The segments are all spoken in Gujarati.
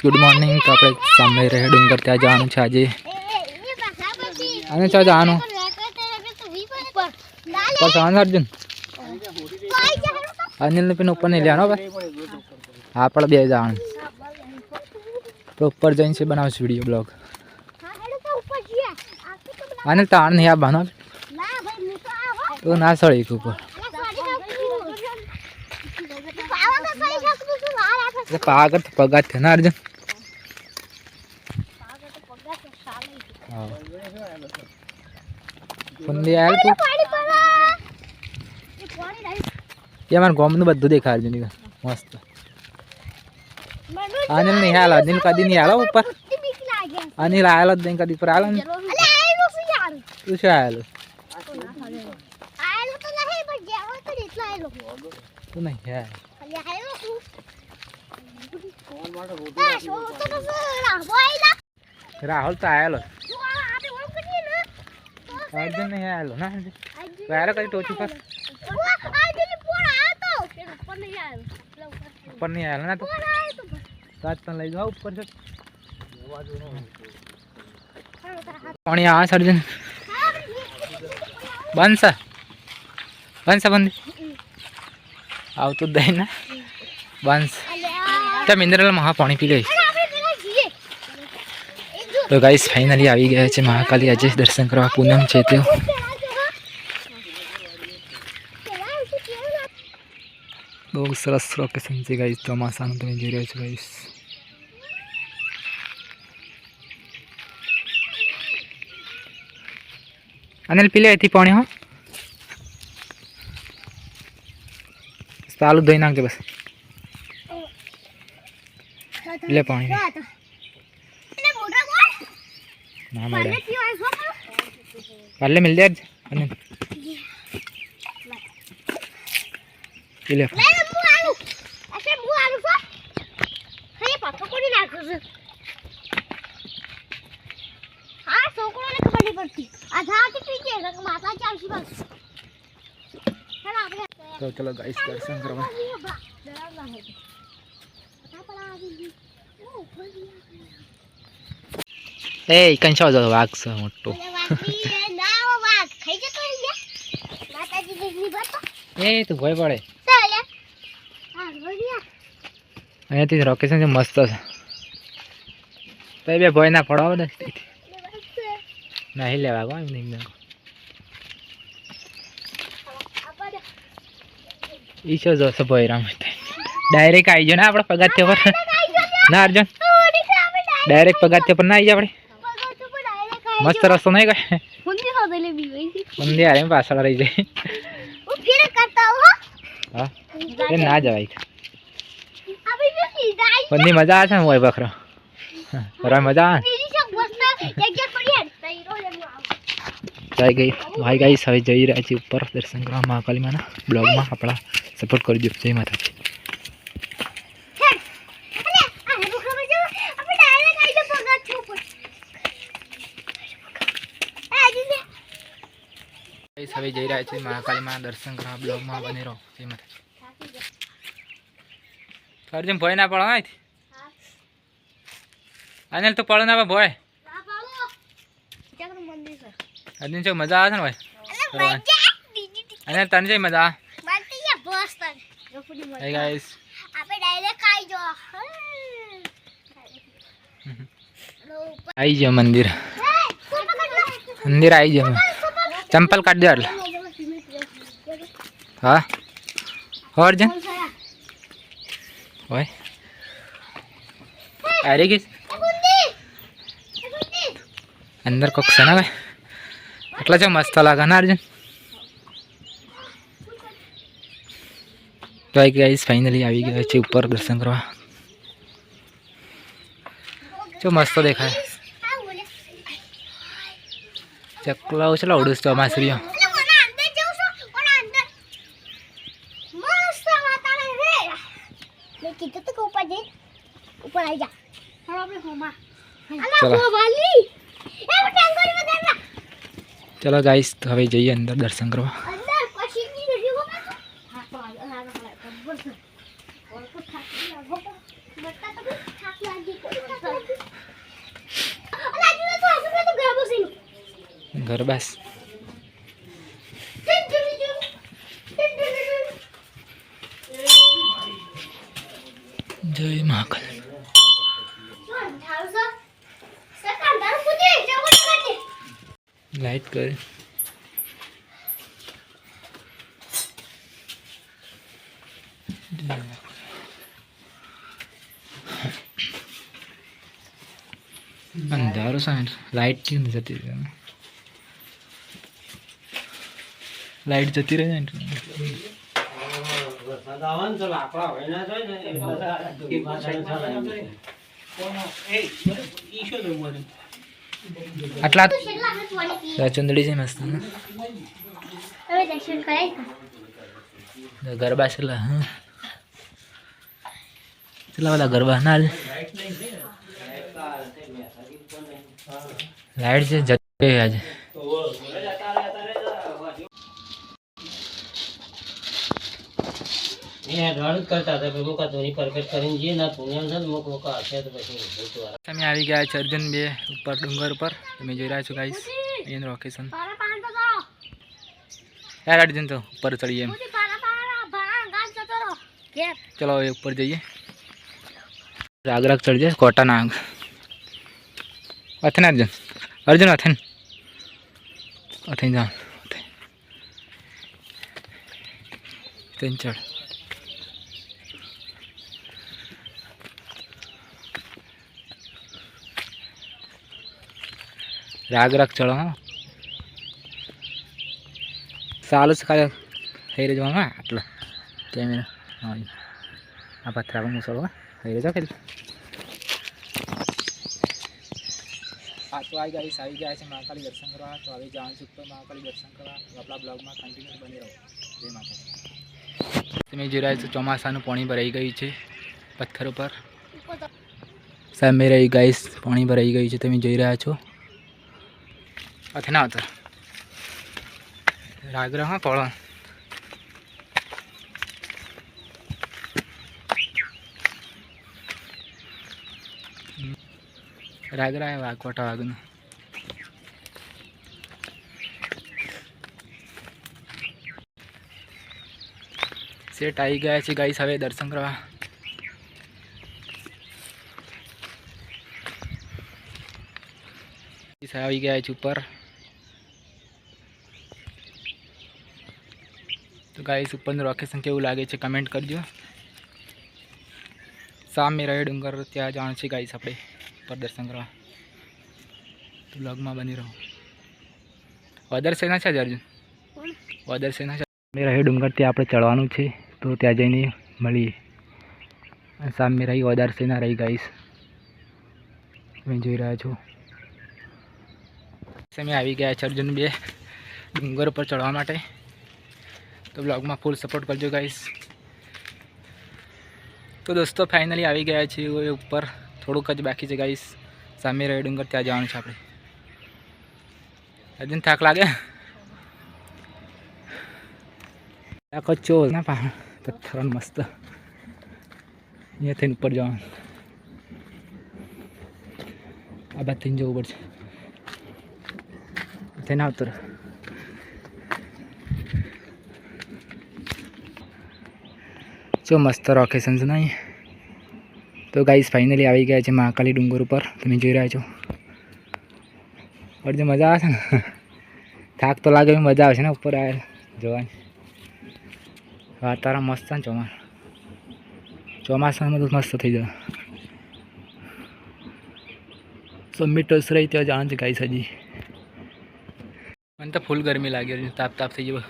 ગુડ મોર્નિંગ તો આપણે સામે રહે ડુંગર ત્યાં જવાનું છે આજે. અને ચા જવાનું? પર જવાનું અર્જુન અનિલને પણ ઉપર નહીં લેવાનો ભાઈ. હા પણ બે જવાનું. તો ઉપર જઈને છે બનાવશું વીડિયો બ્લોગ અનિલ તાણ નહીં આવવાનો તો ના સળી ઉપર. એટલે પાગર થયો ને અર્જુન ફંદી આવેલ તું? એ અમારા ગામનું બધું દેખાય અર્જુન મસ્ત. અનિલ નહીં હાલ અનિલ કદી નહીં હાલો ઉપર. અનિલ આવેલો જ નહીં કદી ઉપર આવેલો ને. તું શું આવેલો તું નહીં રાહુલ તો આવેલો અર્જુન નહીં આવેલો ના તું આવેલો કદી ટોચ ઉપર ઉપર નહીં આવેલો ના, તું આજ તને લઈ જાઓ, ઉપર છે. પાણી આ સર્જન બનશે બનશે બંધી આવતું દઈ ને? બનશે ત્યાં મિનરલ મહા પાણી પી લઈશ. તો ગાઈસ ફાઇનલી આવી ગયા છે મહાકાલી. આજે દર્શન કરવા પૂનમ છે તે બહુ સરસ લોકેશન છે ગાઈસ ચોમાસાનું તમે જોઈ રહ્યા છો ગાઈસ અનિલ પી લે અહીંથી પાણી હો. ચાલુ ધોઈ નાખજો બસ. લે પાણી ના મળે કાલે મિલ દે અનિલ પી લે. તો ચલો ગાઈસ દર્શન કરવા. એ કંચો જો વાઘ છે મોટો. એ તું ભય પડે. અહીંયાથી લોકેશન છે મસ્ત છે. તો બે ભય ના પડો ને. નહીં લેવા ગો એમ નહીં ઈ ઈશો જોશો ભય રામ ડાયરેક્ટ આવી જાઓ ને આપડે પગાર પર ના, અર્જુન. ડાયરેક્ટ પગાથિયા પર ના આવી આપણે. મસ્ત રસ્તો નહીં કઈ મંદિર હારે પાછળ રહી જાય. એ ના જવાય. બંની મજા આવે છે ને હોય બખરો ફરવા મજા આવે ગઈ, ભાઈ ગાઈ હવે જઈ રહ્યા છીએ ઉપર દર્શન કરવા મહાકાલી માના બ્લોગમાં. આપણા સપોર્ટ કરજો. જય માતાજી. હવે જઈ રહ્યા છીએ મહાકાલી માના દર્શન કરવા બ્લોગમાં બની રહો. જય માતાજી. અર્જુન ભય ના પડો અહીંથી અનિલ તો પડો ના ભય. અર્જુન છે મજા આવે છે ને ભાઈ? અને તને છે મજા આવે? ગાઈસ આપણે ડાયરેક્ટ આવી જો આવી મંદિર. મંદિર આવી ગયો. ચંપલ કાઢ દે એટલે હા હો અર્જુન હોય અરે ગઈ અંદર કોક છે ને ભાઈ એટલા જો મસ્ત લાગે ને અર્જુન તો ગાઈસ ફાઇનલી આવી ગયા છે ઉપર દર્શન કરવા જો મસ્ત દેખાય ચકલાઓ છે ઉડુસ ચોમાસરીઓ. ચલો. ગાઈસ હવે જઈએ અંદર દર્શન કરવા અંદર પછી ની વિડિયો હા તો આ આ ખબર છે ઓર કો થાકી લાગો બતા તો થાકી લાગી ગરબાસ જય મહાકાલ લાઈટ કરે. અંધારો સાહેબ લાઈટ કેમ જતી રહે લાઈટ જતી રહે ને આટલા ચુંદડી છે મસ્ત ગરબા છેલ્લા હા? છેલ્લા બધા ગરબા ના લાઈટ છે જતી રહી આજે. તમે આવી ગયા છે અર્જુન બે ઉપર, ડુંગર ઉપર. તમે જોઈ રહ્યા છો ગાઈસ એનું લોકેશન યાર અર્જુન તો ઉપર ચડીએ એમ. ચલો, હવે ઉપર જઈએ. રાગરાગ ચડજે કોટા ના આગ. અથન, અર્જુન. અર્જુન, અથન. અથન જા તન ચડ. રાગ રાગ ચડો હા. સારું છે ખાલી થઈ રહ્યો હા આટલા કેમેરા. હા આ પથરા પણ મૂસળો થઈ રહ્યો કે હા તો આવી ગાઈસ આવી ગયા છે મહાકાળી દર્શન કરવા. તો હવે જવાનું છું તો મહાકાળી દર્શન કરવા. આપણા બ્લોગમાં કન્ટિન્યુ બની રહો. જય માતા તમે જોઈ રહ્યા છો ચોમાસાનું પાણી ભરાઈ ગયું છે પથ્થર ઉપર. ઉપર સામે રહી ગાઈસ પાણી ભરાઈ ગયું છે. તમે જોઈ રહ્યા છો. આવતો રાગરા હા કોળો રાગરા હે વાગનું સેટ આવી ગયા છે ગાઈસ હવે દર્શન કરવા આવી ગયા છે ઉપર તો ગાઈસ ઉપરનું લોકેશન કેવું લાગે છે કમેન્ટ કરજો. સામે રહે ડુંગર ત્યાં જાણ છે ગાઈસ આપણે, પ્રદર્શન કરવા. તો બ્લોગમાં બની રહો. ઓદર સેના છે અર્જુન? ઓદર સેના છે. સામે રહે ડુંગર ત્યાં આપણે ચડવાનું છે, તો ત્યાં જઈને મળીએ સામે રહી સેના રહી ગાઈસ તમે જોઈ રહ્યા છો. અમે આવી ગયા છે અર્જુન બે ડુંગર ઉપર ચડવા માટે. તો બ્લોગમાં ફૂલ સપોર્ટ કરજો ગાઈસ તો દોસ્તો ફાઇનલી આવી ગયા છે એ ઉપર. થોડુંક જ બાકી છે ગાઈસ સામે રહે ડુંગર ત્યાં જવાનું છે આપણે. અર્જુન થાક લાગે? આખો ચો ના પા પથ્થર મસ્ત. અહીંયા થઈને ઉપર જવાનું. આ બાદ થઈને જવું પડશે. થઈને આવતો રહે. જો મસ્ત લોકેશન છે નહીં તો ગાઈસ ફાઇનલી આવી ગયા છે મહાકાલી ડુંગર ઉપર. તમે જોઈ રહ્યા છો. પણ જે મજા આવે છે ને, થાક તો લાગે મજા આવે છે ને ઉપર આવે જોવાની. વાતાવરણ મસ્ત છે ને ચોમાસા. ચોમાસામાં તો મસ્ત થઈ જાય. સબમિટર્સ રહી ત્યાં જાણ છે ગાઈસ હજી. મને તો ફૂલ ગરમી લાગી તાપ તાપ થઈ ગયો.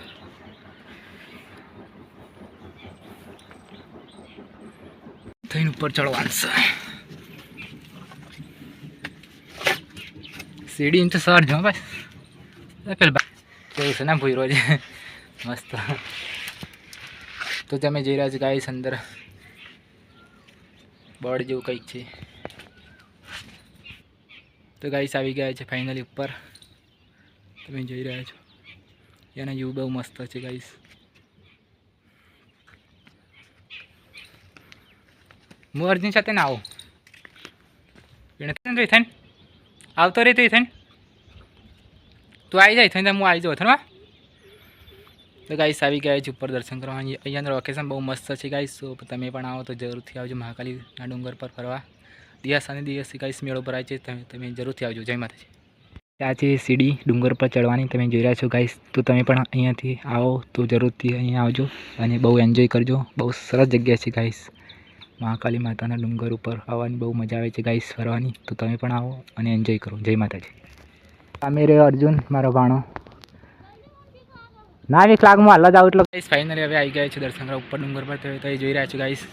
થઈને ઉપર ચડવાનું છે. સીડી તો સર જો ભાઈ પેલ ભાઈ છે ને ભૂરો છે મસ્ત. તો તમે જઈ રહ્યા છો ગાઈસ અંદર. બોર્ડ જેવું કંઈક છે. તો ગાઈસ આવી ગયા છે ફાઇનલી ઉપર. તમે જોઈ રહ્યા છો. એના જેવું બહુ મસ્ત છે ગાઈસ. હું અર્જુન સાથે ના આવું. એને થઈને? આવતો રહી તો થઈને. તું આવી જાય, થઈને હું આવી જાઉં થવા તો ગાઈસ આવી ગયા છે ઉપર દર્શન કરવા. અહીંયા અહીંયાનું લોકેશન બહુ મસ્ત છે ગાઈસ તો તમે પણ આવો તો જરૂરથી આવજો મહાકાલીના ડુંગર પર ફરવા. દિવસ અને દિવસથી ગાઈસ મેળો ભરાય છે, તમે તમે જરૂરથી આવજો. જય માતાજી. ત્યાં છે સીડી ડુંગર પર ચડવાની, તમે જોઈ રહ્યા છો ગાઈસ તો તમે પણ અહીંયાથી આવો, તો જરૂરથી અહીંયા આવજો અને બહુ એન્જોય કરજો. બહુ સરસ જગ્યા છે ગાઈસ મહાકાલી માતાના ડુંગર ઉપર આવવાની બહુ મજા આવે છે ગાઈસ, ફરવાની. તો તમે પણ આવો અને એન્જોય કરો. જય માતાજી. સામે રહ્યો અર્જુન, મારો ભાણો. ના, એક લાગમાં હાલ જ આવું એટલે. ગાઈસ ફાઇનલી હવે આવી ગયા છે દર્શન કરવા ઉપર ડુંગર પર. તો એ જોઈ રહ્યા છો ગાઈસ.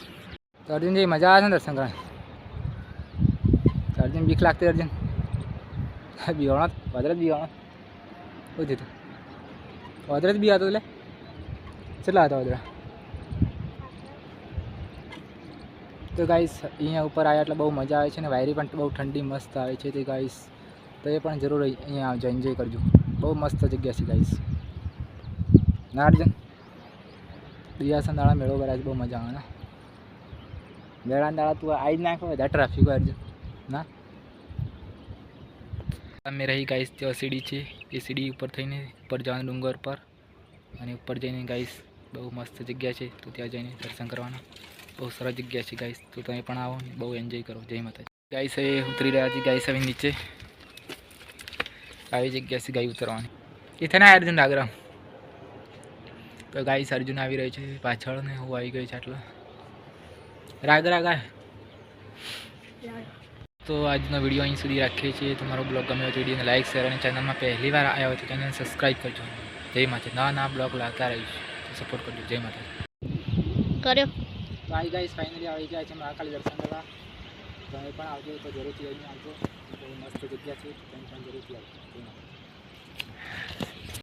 તો અર્જુનજી મજા આવે છે ને દર્શન કરવા? અર્જુન બીક લાગતી અર્જુન. બિવાણો વધારે જ બિવાણો. શું થયું વધારે જ બી હતો એટલે? કેટલા હતા વધારે તો ગાઈસ અહીંયા ઉપર આવ્યા એટલે બહુ મજા આવે છે ને વાયરી પણ બહુ ઠંડી મસ્ત આવે છે તે ગાઈસ તો એ પણ જરૂર અહીંયા આવજો એન્જોય કરજો. બહુ મસ્ત જગ્યા છે ગાઈસ ના અર્જન દિયાસન દાડા મેળો ભરાય બહુ મજા આવે ને. મેળાના દાડા તું આવી જ નાખો વધારે ટ્રાફિક હોય અર્જુન ના? અમે રહી ગાઈસ ત્યાં સીડી છે. એ સીડી ઉપર થઈને ઉપર જવાનું ડુંગર પર. અને ઉપર જઈને ગાઈસ બહુ મસ્ત જગ્યા છે. તો ત્યાં જઈને દર્શન કરવાના. બહુ સરસ જગ્યા છે ગાઈસ. તો તમે પણ આવો ને બહુ એન્જોય કરો. જય માતાજી. ગાઈસ, હવે ઉતરી રહ્યા છે ગાઈસ હવે નીચે. આવી જગ્યા છે ગાય ઉતરવાની. એ થઈને અર્જુન ડાગરા તો ગાઈસ, અર્જુન આવી રહ્યો છે પાછળ ને હું આવી ગયો છે આટલા. રાગ ગાય તો આજનો વીડિયો અહીં સુધી રાખીએ છીએ. તમારો બ્લોગ ગમ્યો હોય તો વિડીયોને લાઇક શેર અને ચેનલમાં પહેલી વાર આવ્યા હોય તો ચેનલને સબસ્ક્રાઈબ કરજો. જય માતા નવા નવા બ્લોગ લાગતા રહીશ સપોર્ટ કરજો. જય માતા કર્યો. તો આવી ગાઈશ ફાઇનલી આવી ગયા છે મહાકાળી દર્શન કરવા. તમે પણ આવજો, તો જરૂરથી આવીને આવજો. બહુ મસ્ત જગ્યા છે તમે પણ જરૂરથી આવજો.